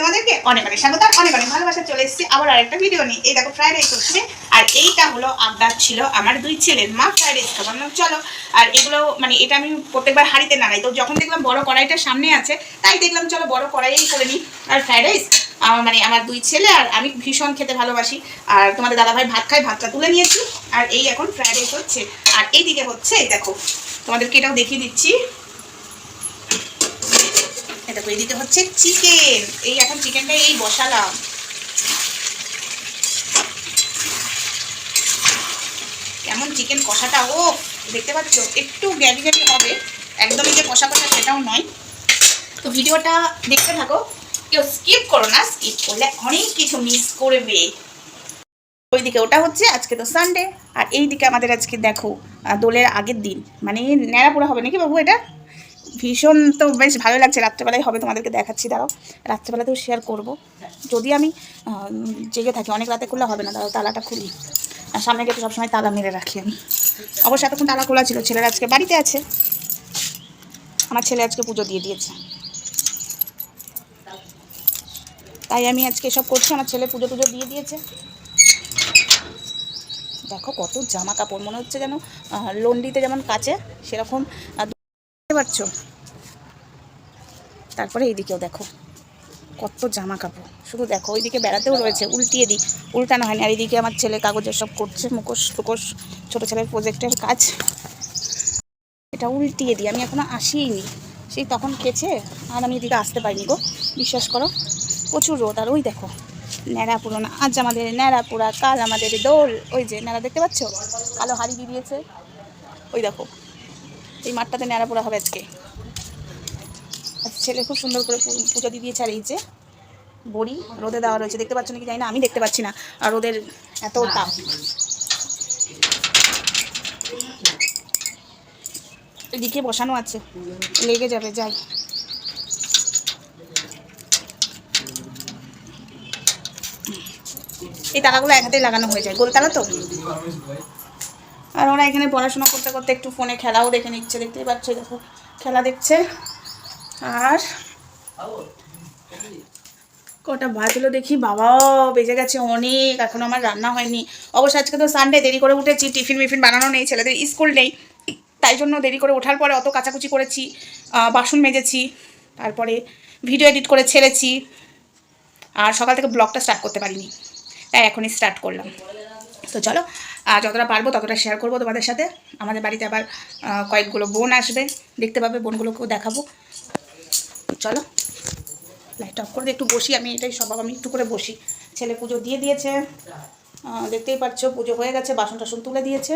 তোমাদেরকে অনেক অনেক ভালোবাসা চলে এসেছি। আবার ভিডিও দেখো রাইস আর এইটা হলো ছিল আমার দুই ছেলের। মা রাইস চলো। আর এগুলো মানে এটা আমি প্রত্যেকবার হাঁড়িতে নাড়াই। তো যখন দেখলাম বড় কড়াইটা সামনে আছে, তাই দেখলাম, চলো বড় কড়াইয়েই করে নিই। আর ফ্রাইড রাইস আমার মানে আমার দুই ছেলে, আর আমি ভীষণ খেতে ভালোবাসি। আর তোমাদের দাদাভাই ভাত খাই ভাতটা তুলে নিয়েছি। আর এই এখন ফ্রাইড রাইস হচ্ছে আর এইদিকে হচ্ছে, এই দেখো, তোমাদেরকে এটাও দেখিয়ে দিচ্ছি। করে দিতে হচ্ছে চিকেন এই এখন চিকেনটা এই বসালাম। কেমন চিকেন কষাটা, ও, দেখতে পাচ্ছ? একটু গ্যাবি গ্যাবি হবে। একদমই যে কষা কষা সেটাও নয়। তো ভিডিওটা দেখতে থাকো। কেউ স্কিপ করো না স্কিপ করলে অনেক কিছু মিস করবে। ওইদিকে ওটা হচ্ছে, আজকে তো সানডে আর এইদিকে আমাদের আজকে দেখো দোলের আগের দিন। মানে ন্যাড়া পোড়া হবে নাকি বাবু এটা? ভীষণ তো বেশ ভালো লাগছে। রাত্রেবেলায় হবে, তোমাদেরকে দেখাচ্ছি, দাঁড়াও। রাত্রেবেলাতেও শেয়ার করব। যদি আমি জেগে থাকি, অনেক রাতে খুললে হবে না, দাঁড়াও, তালাটা খুলি। আর সামনে গেটে সবসময় তালা মেরে রাখি আমি। অবশ্য এতক্ষণ তালা খোলা ছিল, ছেলেরা আজকে বাড়িতে আছে। আমার ছেলে আজকে পুজো দিয়ে দিয়েছে। তাই আমি আজকে এসব করছি, আমার ছেলে পুজো টুজো দিয়ে দিয়েছে। দেখো কত জামা কাপড়, মনে হচ্ছে যেন লন্ডিতে যেমন কাচে, সেরকম পারছ? তারপরে এইদিকেও দেখো। কত জামা কাপড় শুধু দেখো, ওইদিকে বেড়াতেও রয়েছে, উল্টিয়ে দিই। উল্টানো হয়নি। আর এইদিকে আমার ছেলে কাগজের সব করছে, মুখোশ টুকোশ, ছোটো ছেলের প্রজেক্টের কাজ। এটা উল্টিয়ে দিই। আমি এখনও আসিনি সেই তখন কেছে, আর আমি এদিকে আসতে পারিনি গো। বিশ্বাস করো, প্রচুর রোদ। আর ওই দেখো, ন্যাড়া পুরোনো, আজ আমাদের ন্যাড়া পোড়া কাল আমাদের দোল। ওই যে, ন্যাড়া দেখতে পাচ্ছ? কালো হাড়ি দিয়ে দিয়েছে। ওই দেখো এই মাঠটাতে ন্যাড়া পোড়া হবে আজকে। ছেলে খুব সুন্দর করে পুজো দিয়ে দিয়েছে আর এই যে বড়ি রোদে দেওয়া রয়েছে। দেখতে পাচ্ছ নাকি? জানি না, আমি দেখতে পাচ্ছি না। আর রোদের এত তাপ। এদিকে বসানো আছে। লেগে যাবে, যাই। এই টাকাগুলো এক হাতেই লাগানো হয়ে যায়। গোলতালা তো? আর ওরা এখানে পড়াশোনা করতে করতে একটু ফোনে খেলাও দেখে নিচ্ছে, দেখতেই পাচ্ছ, দেখো। খেলা দেখছে। আর কটা বাজলো দেখি বাবা বেজে গেছে অনেক, এখনও আমার রান্না হয়নি। অবশ্য আজকে তো সানডে দেরি করে উঠেছি, টিফিন মিফিন বানানো নেই, ছেলেদের স্কুল নেই। তাই জন্য দেরি করে ওঠার পরে অত কাচাকুচি করেছি বাসন মেজেছি, তারপরে ভিডিও এডিট করে ছেড়েছি, আর সকাল থেকে ব্লগটা স্টার্ট করতে পারিনি। তাই এখনই স্টার্ট করলাম। তো চলো আর যতটা পারব ততটা শেয়ার করব তোমাদের সাথে। আমাদের বাড়িতে আবার কয়েকগুলো বোন আসবে। দেখতে পাবে, বোনগুলোকেও দেখাবো। চলো লাইট অফ করে একটু বসি। আমি এটাই স্বভাব আমি একটু করে বসি। ছেলে পুজো দিয়ে দিয়েছে। দেখতেই পাচ্ছ, পুজো হয়ে গেছে, বাসন টাসন তুলে দিয়েছে।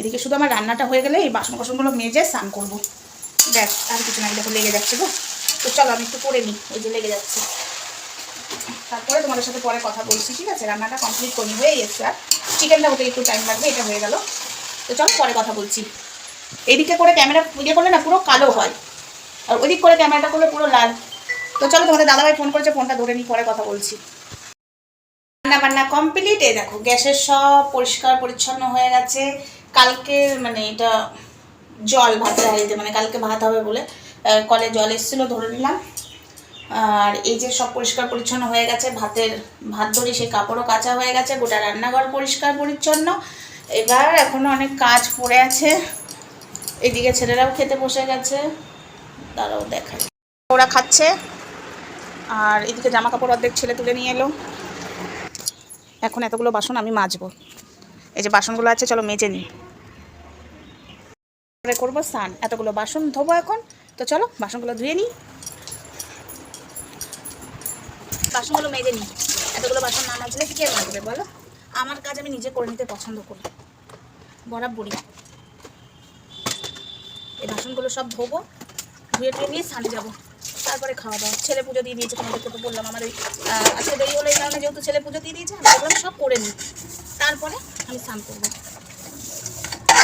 এদিকে শুধু আমার রান্নাটা হয়ে গেলে এই বাসন কোসনগুলো মেজে স্নান করব। ব্যাস, আর কিছু না লেগে যাচ্ছে গো। তো চলো, আমি একটু করে নিই। ওই যে লেগে যাচ্ছে। তারপরে তোমাদের সাথে পরে কথা বলছি, ঠিক আছে? রান্নাটা কমপ্লিট করি হয়ে এসছে। আর চিকেনটা হতে একটু টাইম লাগবে, এটা হয়ে গেল। তো চলো পরে কথা বলছি। এদিকে করে ক্যামেরা ইয়ে করলে না পুরো কালো হয়। আর ওইদিক করে ক্যামেরাটা করলে পুরো লাল। তো চলো তোমাদের দাদাভাই ফোন করেছে ফোনটা ধরে নিই, পরে কথা বলছি। রান্না বান্না কমপ্লিট এই দেখো, গ্যাসের সব পরিষ্কার পরিচ্ছন্ন হয়ে গেছে। কালকে মানে এটা জল হাঁড়িতে মানে কালকে ভাত হবে বলে কলে জল এসেছিল, ধরে নিলাম। আর এই যে সব পরিষ্কার পরিচ্ছন্ন হয়ে গেছে, ভাতের, ভাত ধরি সেই কাপড়ও কাঁচা হয়ে গেছে, গোটা রান্নাঘর পরিষ্কার পরিচ্ছন্ন। এবার এখনও অনেক কাজ পড়ে আছে। এদিকে ছেলেরাও খেতে বসে গেছে, তারাও দেখায় ওরা খাচ্ছে, আর এদিকে জামা কাপড় অর্ধেক ছেলে তুলে নিয়ে এলো। এখন এতগুলো বাসন আমি মাজবো। এই যে বাসনগুলো আছে, চলো মেজে নিই। করব স্নান। এতগুলো বাসন ধোবো এখন। তো চলো, বাসনগুলো ধুয়ে নিই। বাসনগুলো মেজে নিই। এতগুলো বাসন না মাজলে কি মাজবে, বলো? আমার কাজ আমি নিজে করে নিতে পছন্দ করি। বরাবরই। এই বাসনগুলো সব ধোবো, ধুয়ে টুয়ে নিয়ে স্নানে যাব। তারপরে খাওয়া দাওয়া। ছেলে পুজো দিয়ে দিয়েছে তোমাদেরকে তো বললাম আমার ওই আজকে দেরি হলো এই কারণে যেহেতু ছেলে পুজো দিয়ে দিয়েছে, আমি সব করে নিই। তারপরে আমি স্নান করব।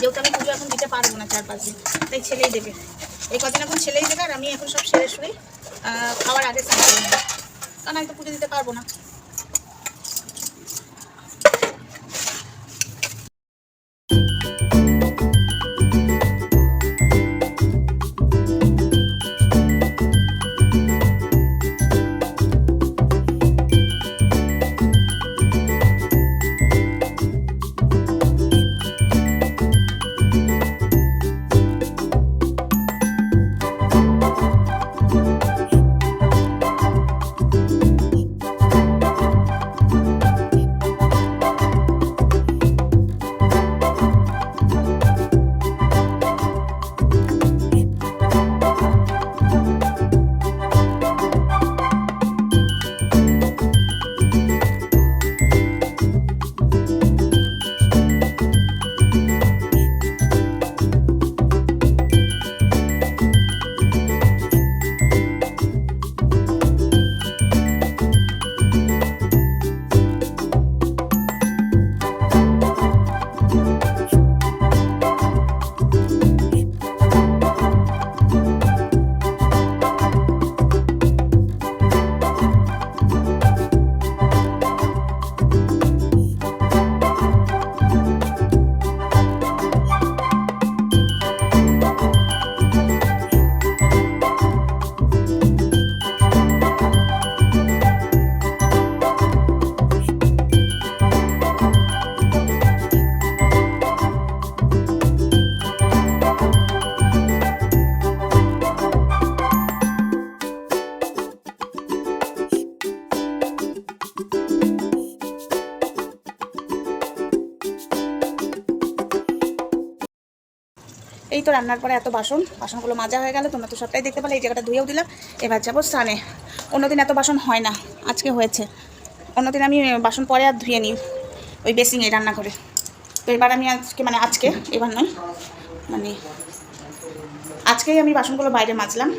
যেহেতু আমি পুজো এখন দিতে পারব না চার পাঁচ দিন, তাই ছেলেই দেবে। এই কদিন এখন ছেলেই দেবে আর আমি এখন সব সেরে শুয়ে খাওয়ার আগে স্নান করে নেব। কারণ আমি তো পুজো দিতে পারব না। তো রান্নার পরে এত বাসন, বাসনগুলো মাজা হয়ে গেল, তোমরা তো সবটাই দেখতে পেলে, এই জায়গাটা ধুয়েও দিলাম। এবার যাব স্নানে। অন্যদিন এত বাসন হয় না, আজকে হয়েছে। অন্যদিন আমি বাসন পরে আর ধুয়ে নিই, ওই বেসিংয়ে রান্না করে। তো এবার আমি আজকে মানে আজকে, এবার নয় মানে আজকেই আমি বাসনগুলো বাইরে মাজলাম,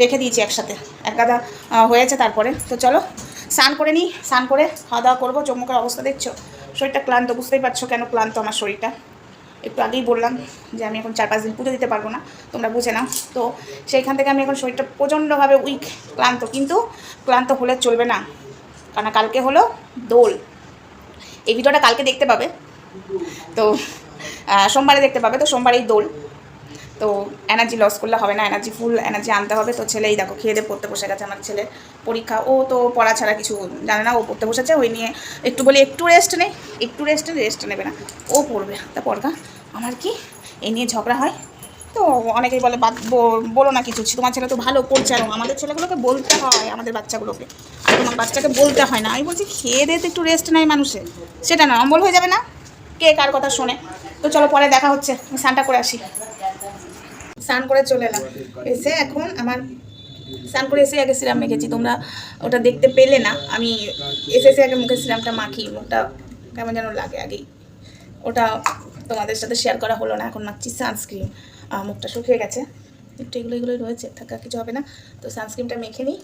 রেখে দিয়েছি একসাথে। এক গাদা হয়েছে তারপরে। তো চলো, স্নান করে নিই, স্নান করে খাওয়া দাওয়া করব। চমুকের অবস্থা দেখছ? শরীরটা ক্লান্ত, বুঝতেই পারছ কেন ক্লান্ত আমার শরীরটা। একটু আগেই বললাম যে আমি এখন চার পাঁচ দিন পুজো দিতে পারব না, তোমরা বুঝে নাও। তো সেইখান থেকে আমি এখন শরীরটা প্রচণ্ডভাবে উইক ক্লান্ত। কিন্তু ক্লান্ত হলে চলবে না কারণ কালকে হলো দোল। এই ভিডিওটা কালকে দেখতে পাবে। তো সোমবারে দেখতে পাবে। তো সোমবারেই দোল। তো এনার্জি লস করলে হবে না এনার্জি ফুল এনার্জি আনতে হবে। তো ছেলেই দেখো, খেয়ে দিয়ে পড়তে বসে গেছে আমার ছেলের পরীক্ষা। ও তো পড়া ছাড়া কিছু জানে না, ও পড়তে বসেছে। ওই নিয়ে একটু বলি, একটু রেস্ট নেই একটু রেস্ট রেস্ট নেবে না। ও পড়বে, তা পড়কা আমার কি? এই নিয়ে ঝগড়া হয়? তো অনেকেই বলে, বাদ বলো না কিছু। তোমার ছেলে তো ভালো পড়ছে আমাদের ছেলেগুলোকে বলতে হয়, আমাদের বাচ্চাগুলোকে। তোমার বাচ্চাকে বলতে হয় না। আমি বলছি, খেয়ে দিয়ে তো একটু রেস্ট নেয় মানুষের সেটা না, অম্বল হয়ে যাবে না? কে কার কথা শোনে? তো চলো, পরে দেখা হচ্ছে। আমি স্নানটা করে আসি। স্নান করে চলে এলাম। এসে এখন আমার, স্নান করে এসে আগে সিরাম মেখেছি। তোমরা ওটা দেখতে পেলে না। আমি এসে এসে আগে মুখে সিরামটা মাখি। মুখটা কেমন যেন লাগে আগেই। ওটা তোমাদের সাথে শেয়ার করা হলো না। এখন মাখছি সানস্ক্রিন মুখটা শুকিয়ে গেছে। একটু এগুলো এগুলোই রয়েছে, থাকা কিছু হবে না। তো সানস্ক্রিনটা মেখে নিই।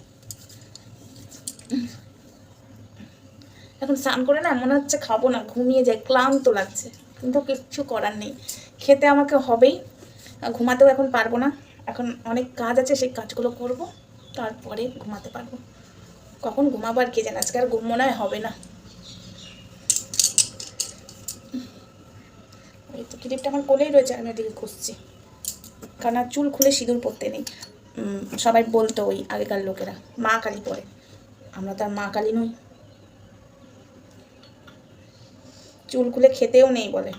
এখন স্নান করে না মনে হচ্ছে খাব না, ঘুমিয়ে যায় ক্লান্ত লাগছে। কিন্তু কিচ্ছু করার নেই। খেতে আমাকে হবেই। ঘুমাতেও এখন পারব না। এখন অনেক কাজ আছে, সেই কাজগুলো করব। তারপরে ঘুমাতে পারব। কখন ঘুমাবার কে জানে? আজকে আর ঘুম হয় হবে না এই তো ক্লিপটা আমার কোলেই রয়েছে, আমি ওদিকে খুঁজছি। কারণ চুল খুলে সিঁদুর পরতে নেই। সবাই বলতো ওই আগেকার লোকেরা, মা কালী পরে। আমরা তো আর মা কালী নই। চুল খুলে খেতেও নেই বলে।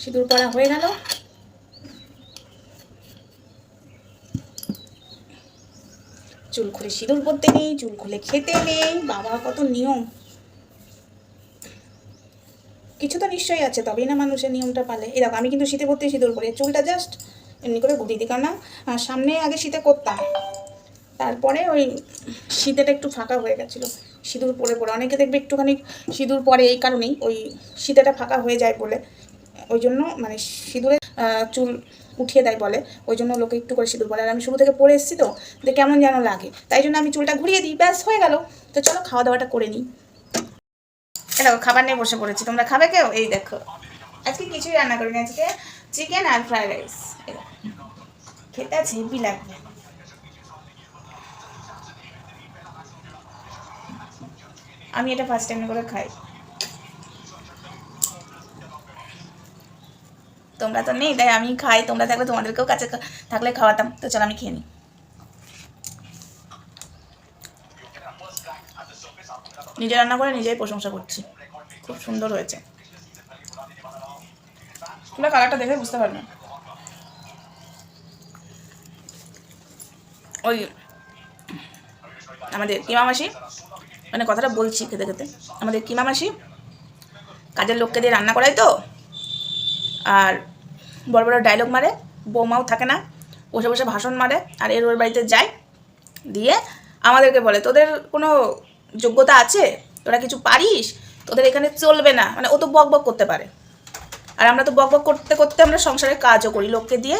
সিঁদুর পরা হয়ে গেল। চুল খুলে সিঁদুর পরতে নেই চুল খুলে খেতে নেই বাবা কত নিয়ম। কিছু তো নিশ্চয়ই আছে তবেই না মানুষের নিয়মটা পালে। এই দেখো আমি কিন্তু শীতে পড়তে সিঁদুর পরি চুলটা জাস্ট এমনি করে গুটিয়ে দিই। আহ, সামনে আগে শীতে করতাম তারপরে ওই শীতেটা একটু ফাঁকা হয়ে গেছিল। সিঁদুর পরে পরে অনেকে দেখবে একটুখানি সিঁদুর পরে এই কারণেই ওই শীতেটা ফাঁকা হয়ে যায় বলে। ওই জন্য মানে সিঁদুরে চুল উঠিয়ে দেয় বলে। ওই জন্য লোকে একটু করে সিঁদুর পরে। আর আমি শুরু থেকে পরে এসেছি তো, যে কেমন যেন লাগে। তাই জন্য আমি চুলটা ঘুরিয়ে দিই, ব্যাস, হয়ে গেল। তো চলো খাওয়া দাওয়াটা করে নিই। দেখো, খাবার নিয়ে বসে পড়েছি। তোমরা খাবে কেউ? এই দেখো। আজকে কিছুই রান্না করিনি। আজকে চিকেন আর ফ্রাইড রাইস খেতে আছে হেভি লাগবে আমি এটা ফার্স্ট টাইম করে খাই। তোমরা তো নেই, তাই আমি খাই, তোমরা থাকলে তোমাদেরকেও কাছে থাকলে খাওয়াতাম। তো চলো আমি খেয়ে নিই। নিজে রান্না করে নিজেই প্রশংসা করছি। খুব সুন্দর হয়েছে। তোমরা কালারটা দেখে বুঝতে পারবে ওই আমাদের কিমা মাসি মানে কথাটা বলছি খেতে খেতে। আমাদের কিমা মাসি, কাজের লোককে দিয়ে রান্না করাই তো। আর বড় বড় ডায়লগ মারে, বৌমাও থাকে না, বসে বসে ভাষণ মারে, আর এর ওর বাড়িতে যায়, দিয়ে আমাদেরকে বলে, তোদের কোনো যোগ্যতা আছে? তোরা কিছু পারিস? তোদের এখানে চলবে না। মানে ও তো বক বক করতে পারে। আর আমরা তো বক বক করতে করতে আমরা সংসারে কাজও করি, লোককে দিয়ে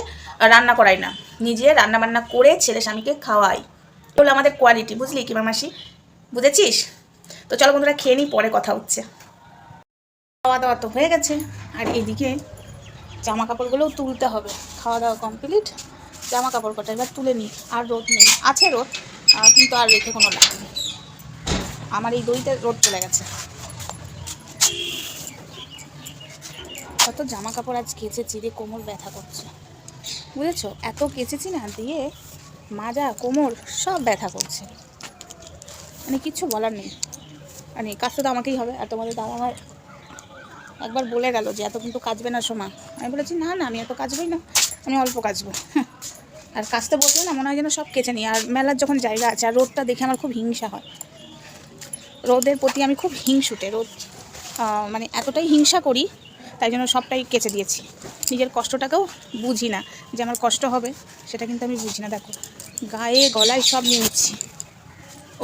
রান্না করাই না। নিজে রান্না বান্না করে ছেলে স্বামীকে খাওয়াই। এগুলো আমাদের কোয়ালিটি বুঝলি কি মাসি বুঝেছিস? তো চলো বন্ধুরা, খেয়ে নিই, পরে কথা হচ্ছে। খাওয়া দাওয়া তো হয়ে গেছে। আর এদিকে জামা কাপড়গুলোও তুলতে হবে। খাওয়া দাওয়া কমপ্লিট জামা কাপড় কটা এবার তুলে নিই। আর রোদ নেই। আছে রোদ কিন্তু আর রেখে কোনো লাভ নেই। আমার এই দইতে রোদ চলে গেছে। কত জামা কাপড় আজ কেচেছি দিয়ে কোমর ব্যথা করছে। বুঝেছ? এত কেচেছি না দিয়ে মাজা, কোমর সব ব্যথা করছে। মানে কিচ্ছু বলার নেই। মানে কাজটা তো আমাকেই হবে, আর তোমাদের দাদা ভাই একবার বলে গেল যে এত কিন্তু কাজবে না সময় আমি বলেছি, না না, আমি এত কাজবই না, আমি অল্প কাজবো। আর কাজতে বসলে না মনে হয় যেন সব কেচে নিই। আর মেলার যখন জায়গা আছে, আর রোদটা দেখে আমার খুব হিংসা হয়। রোদের প্রতি আমি খুব হিংসুটে। রোদ মানে এতটাই হিংসা করি, তাই জন্য সবটাই কেচে দিয়েছি। নিজের কষ্টটাকেও বুঝি না যে আমার কষ্ট হবে, সেটা কিন্তু আমি বুঝি না। দেখো, গায়ে গলায় সব নিয়ে নিচ্ছি।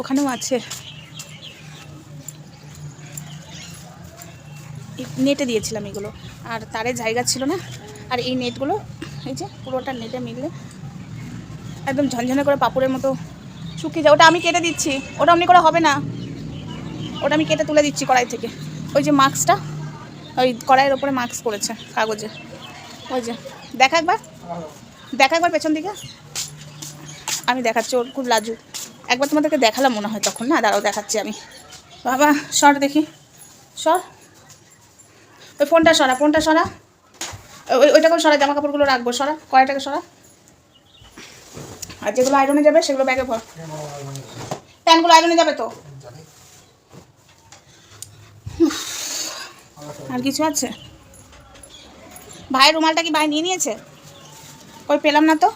ওখানেও আছে নেটে দিয়েছিলাম এগুলো। আর তারে জায়গা ছিল না, আর এই নেটগুলো, এই যে পুরোটা নেটে মিললে একদম ঝনঝনে করে পাপড়ের মতো শুকিয়ে যায়। ওটা আমি কেটে দিচ্ছি, ওটা অমনি করে হবে না। ওটা আমি কেটে তুলে দিচ্ছি কড়াই থেকে। ওই যে মাস্কটা, ওই কড়াইয়ের ওপরে মাস্ক করেছে কাগজে। ওই যে, দেখা একবার দেখা একবার পেছন দিকে। আমি দেখাচ্ছি, ওর খুব লাজু একবার তোমাদেরকে দেখালাম মনে হয় তখন, না? দাঁড়াও, দেখাচ্ছি আমি। বাবা, সর দেখি। সর। ওই ফোনটা সরা ফোনটা সরা। ওই, ওইটা করে সরা, জামা কাপড়গুলো রাখব, সরা কয়টাকে সরা। আর যেগুলো আয়রনে যাবে, সেগুলো ব্যাগে ভর। প্যানগুলো আয়রনে যাবে তো? আর কিছু আছে? ভাইয়ের রুমালটা কি ভাই নিয়ে নিয়েছে? ওই পেলাম না তো?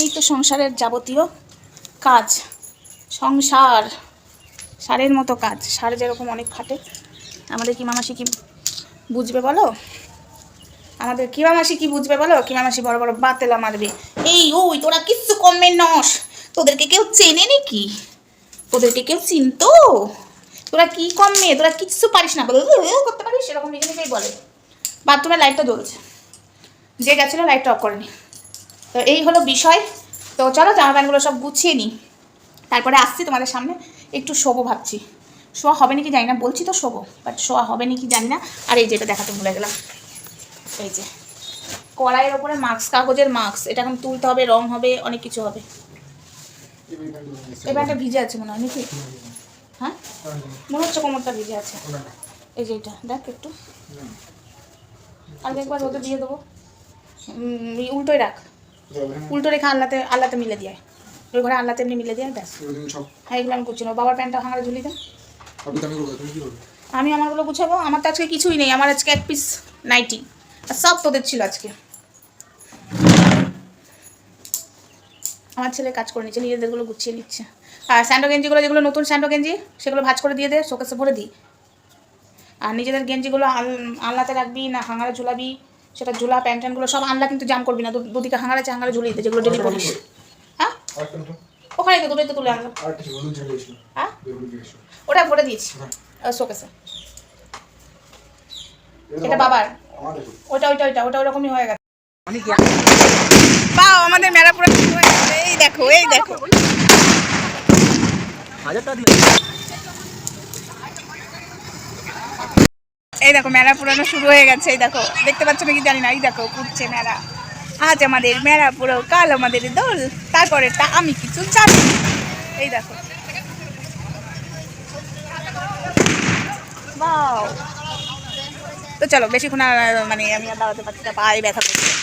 এই তো সংসারের যাবতীয় কাজ। সংসার, সারের মতো কাজ, সার যেরকম অনেক খাটে। আমাদের কি মামাসি কি বুঝবে বলো? আমাদের কি মামাসি কি বুঝবে বলো? কি মামাসি বড় বড় বাতেলা মারবে। এই ওই তোরা কিচ্ছু কমবে নস তোদেরকে কেউ চেনে নাকি? তোদেরকে কেউ চিনতো? তোরা কি কমবে? তোরা কিচ্ছু পারিস না। বলে "উ, উ, করতে পারিস? সেরকম নিজে নিজেই বলে। বাথরুমের লাইটটা জ্বলছে। যে গেছিল লাইটটা অফ করেনি। তো এই হলো বিষয়। তো চলো জামা প্যান্টগুলো সব গুছিয়ে নিই। তারপরে আসছি তোমাদের সামনে। একটু শোবো ভাবছি। শোয়া হবে নাকি জানি না বলছি তো শোবো বাট শোয়া হবে নাকি জানি না। আর এই যে এটা দেখাতে ভুলে গেলাম। এই যে কড়াইয়ের ওপরে মাস্ক কাগজের মাস্ক এটা এখন তুলতে হবে রং হবে অনেক কিছু হবে। এবার একটা ভিজে আছে মনে হয় নাকি? হ্যাঁ? মনে হচ্ছে কোমরটা ভিজে আছে। এই যে এটা দেখ একটু। কালকে একবার রোদে দিয়ে দেবো। উল্টোই রাখ। উল্টো রেখে আল্লাতে আল্লাতে মিলে দিয়ে। ওই ঘরে আল্লাতে এমনি মিলে দিয়ে ব্যাস। হ্যাঁ এগুলো আমি করছি না। বাবার প্যান্টটা হাঙারে ঝুলিয়ে দেন আমি আমারগুলো গুছাবো আমার তো আজকে কিছুই নেই আমার আজকে এক পিস নাইটি আর সব তোদের ছিল আজকে। আমার ছেলে কাজ করে নিচ্ছে নিজেদেরগুলো গুছিয়ে নিচ্ছে। আর স্যান্ডো গেঞ্জিগুলো যেগুলো নতুন স্যান্ডো গেঞ্জি সেগুলো ভাজ করে দিয়ে দে শোকেসে ভরে দিই। আর নিজেদের গেঞ্জিগুলো আল- আলনাতে রাখবি না হাঙারে ঝুলাবি সেটা ঝুলা প্যান্ট ট্যান্টগুলো সব আনলা কিন্তু জাম করবি না দুদিকে হাঙারে আছে হাঙারে ঝুলিয়ে দে যেগুলো ডেলি পরিস হ্যাঁ? ওখানে তো দুটোই তো তুলে আনলাম হ্যাঁ? ওটা ভরে দিয়েছি। শোকেসে এটা বাবার। ওটা ওইটা ওইটা ওটা ওরকমই হয়ে গেছে। বাও আমাদের মেলা পুরো শুরু হয়ে গেছে। এই দেখো এই দেখো। এই দেখো মেলা পুরানো শুরু হয়ে গেছে। এই দেখো দেখতে পাচ্ছ নাকি জানি না? এই দেখো পুড়ছে মেলা। আজ আমাদের মেলা পুরো কাল আমাদের দোল। তারপরে তা আমি কিছু জানি না। এই দেখো। তো চলো বেশিক্ষণ মানে আমি আর দাঁড়াতে পারছি না পায়ে ব্যথা করছে।